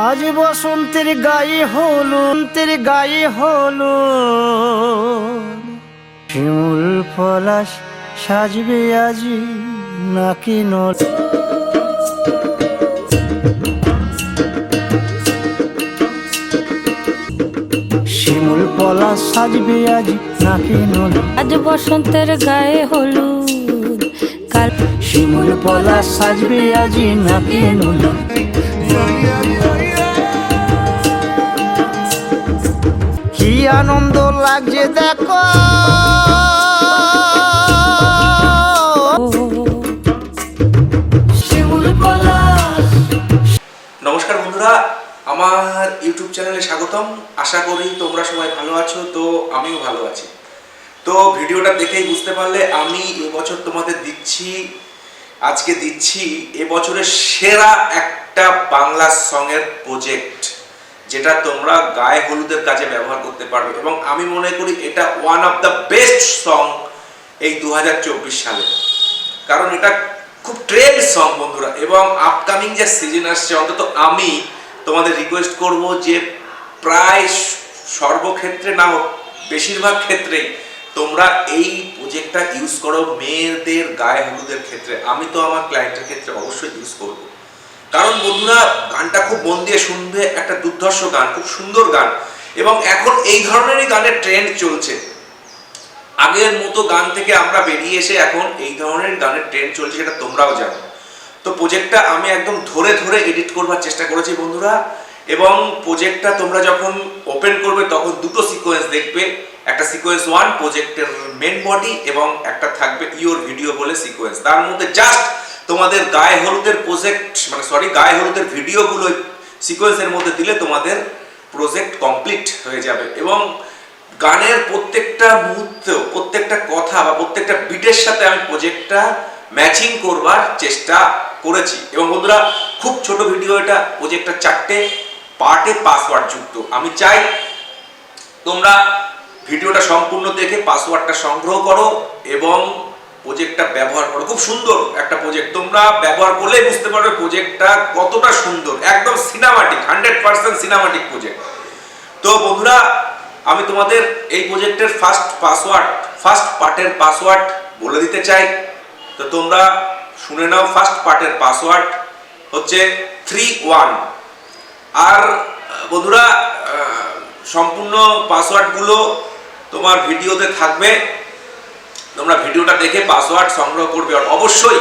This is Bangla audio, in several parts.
আজ বসন্তের গায়ে হলো অন্তের গায়ে হলো শিমুল পলাশ সাজবে আজি নাকি নল? শিমুল পলাশ সাজবে আজি নাকি নল? আজ বসন্তের গায়ে হলুদ কাল শিমুল পলাশ সাজবে আজি নাকি নল? কি আনন্দ লাগছে দেখো। নমস্কার বন্ধুরা আমার ইউটিউব চ্যানেলে স্বাগতম। আশা করি তোমরা সবাই ভালো আছো তো আমিও ভালো আছি। তো ভিডিওটা দেখেই বুঝতে পারলে আমি এবছর তোমাদের দিচ্ছি আজকে দিচ্ছি এবছরের সেরা একটা বাংলা সঙের প্রজেক্ট যেটা তোমরা গায়ে হলুদের কাজে ব্যবহার করতে পারবে। এবং আমি মনে করি এটা one of the best song এই দু হাজার চব্বিশ সালে। কারণ এটা খুব ট্রেন্ড সং বন্ধুরা। এবং আপকামিং যে সিজন আসছে, অন্তত আমি তোমাদের রিকোয়েস্ট করব যে প্রায় সর্বক্ষেত্রে না হোক, বেশিরভাগ ক্ষেত্রেই তোমরা এই প্রজেক্টটা ইউজ করো মেয়েদের গায়ে হলুদের ক্ষেত্রে। আমি তো আমার ক্লায়েন্টের ক্ষেত্রে অবশ্যই ইউজ করব। কারণ বন্ধুরা, গানটা খুব মন দিয়ে শুনবে, একটা দুর্ধর্ষ গান, খুব সুন্দর গান। এবং এখন এই ধরনেরই গানের ট্রেন্ড চলছে। আগের মতো গান থেকে আমরা বেরিয়ে এসে এখন এই ধরনের গানের ট্রেন্ড চলছে, সেটা তোমরাও জানো। তো প্রজেক্টটা আমি একদম ধরে ধরে এডিট করবার চেষ্টা করেছি বন্ধুরা। এবং প্রজেক্টটা তোমরা যখন ওপেন করবে, তখন দুটো সিকোয়েন্স দেখবে। একটা সিকোয়েন্স ওয়ান প্রজেক্টের মেন বডি এবং একটা থাকবে ইওর ভিডিও বলে সিকোয়েন্স তার মধ্যে জাস্ট তোমাদের গায়ে হলুদের প্রজেক্ট মানে সরি গায়ে হলুদের ভিডিওগুলো সিকোয়েন্সের মধ্যে দিলে তোমাদের প্রজেক্ট কমপ্লিট হয়ে যাবে। এবং গানের প্রত্যেকটা মুহূর্ত, প্রত্যেকটা কথা বা প্রত্যেকটা বিটের সাথে আমি প্রজেক্টটা ম্যাচিং করবার চেষ্টা করেছি। এবং বন্ধুরা, খুব ছোট ভিডিও এটা প্রজেক্টটা চারটে পার্টে পাসওয়ার্ড যুক্ত। আমি চাই তোমরা ভিডিওটা সম্পূর্ণ দেখে পাসওয়ার্ডটা সংগ্রহ করো এবং প্রজেক্টটা ব্যবহার করো। খুব সুন্দর একটা প্রজেক্ট তোমরা ব্যবহার করলেই বুঝতে পারবে প্রজেক্টটা কতটা সুন্দর। একদম cinematic hundred percent cinematic project তো বন্ধুরা, আমি তোমাদের এই প্রজেক্টের ফার্স্ট পাসওয়ার্ড ফার্স্ট পার্টের পাসওয়ার্ড বলে দিতে চাই। তো তোমরা শুনে নাও ফার্স্ট পার্টের পাসওয়ার্ড হচ্ছে থ্রি ওয়ান আর বন্ধুরা সম্পূর্ণ পাসওয়ার্ডগুলো তোমার ভিডিওতে থাকবে। তোমরা ভিডিওটা দেখে পাসওয়ার্ড সংগ্রহ করবে আর অবশ্যই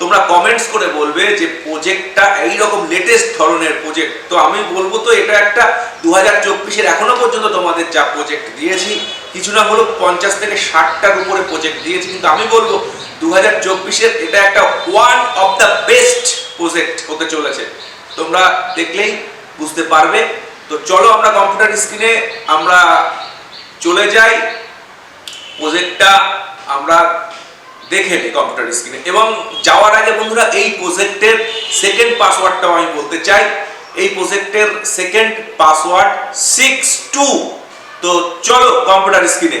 তোমরা কমেন্টস করে বলবে যে প্রজেক্টটা এইরকম লেটেস্ট ধরনের প্রজেক্ট তো আমি বলব তো এটা একটা দু হাজার চব্বিশের এখনও পর্যন্ত তোমাদের যা প্রজেক্ট দিয়েছি, কিছু না হলো পঞ্চাশ থেকে ষাটটার উপরে প্রজেক্ট দিয়েছি। কিন্তু আমি বলব দু হাজার চব্বিশের এটা একটা one of the best project হতে চলেছে। তোমরা দেখলেই বুঝতে পারবে। তো চলো আমরা কম্পিউটার স্ক্রিনে আমরা চলে যাই। প্রজেক্টটা আমরা দেখে নিই কম্পিউটার স্ক্রিনে এবং যাওয়ার আগে বন্ধুরা, এই প্রজেক্টের সেকেন্ড পাসওয়ার্ডটাও আমি বলতে চাই। এই প্রজেক্টের সেকেন্ড পাসওয়ার্ড সিক্স টু তো চলো কম্পিউটার স্ক্রিনে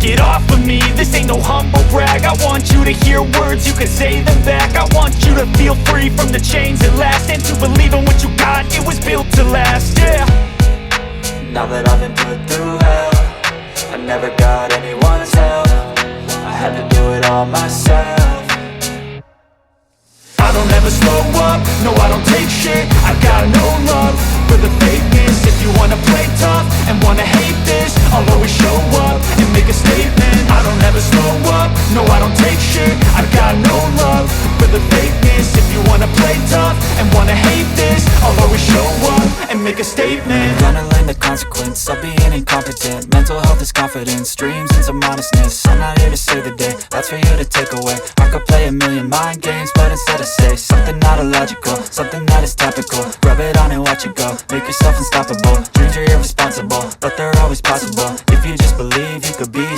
Get off of me, this ain't no humble brag. I want you to hear words, you can say them back. I want you to feel free from the chains that last And to believe in what you got, it was built to last, yeah. Now that I've been put through hell I never got anyone's help. I had to do it all myself. I don't ever slow up, no I don't take shit. I got no love for the fakeness. If you wanna play tough and wanna hate this I'll always show and wanna hate this I'll always show up and make a statement. Gonna learn the consequence of being incompetent. Mental health is confidence, dreams and some honestness I'm not here to save the day, that's for you to take away. I could play a million mind games, but instead I say Something not illogical, something that is topical. Rub it on and watch it go, make yourself unstoppable. Dreams are irresponsible, but they're always possible. If you just believe, you could be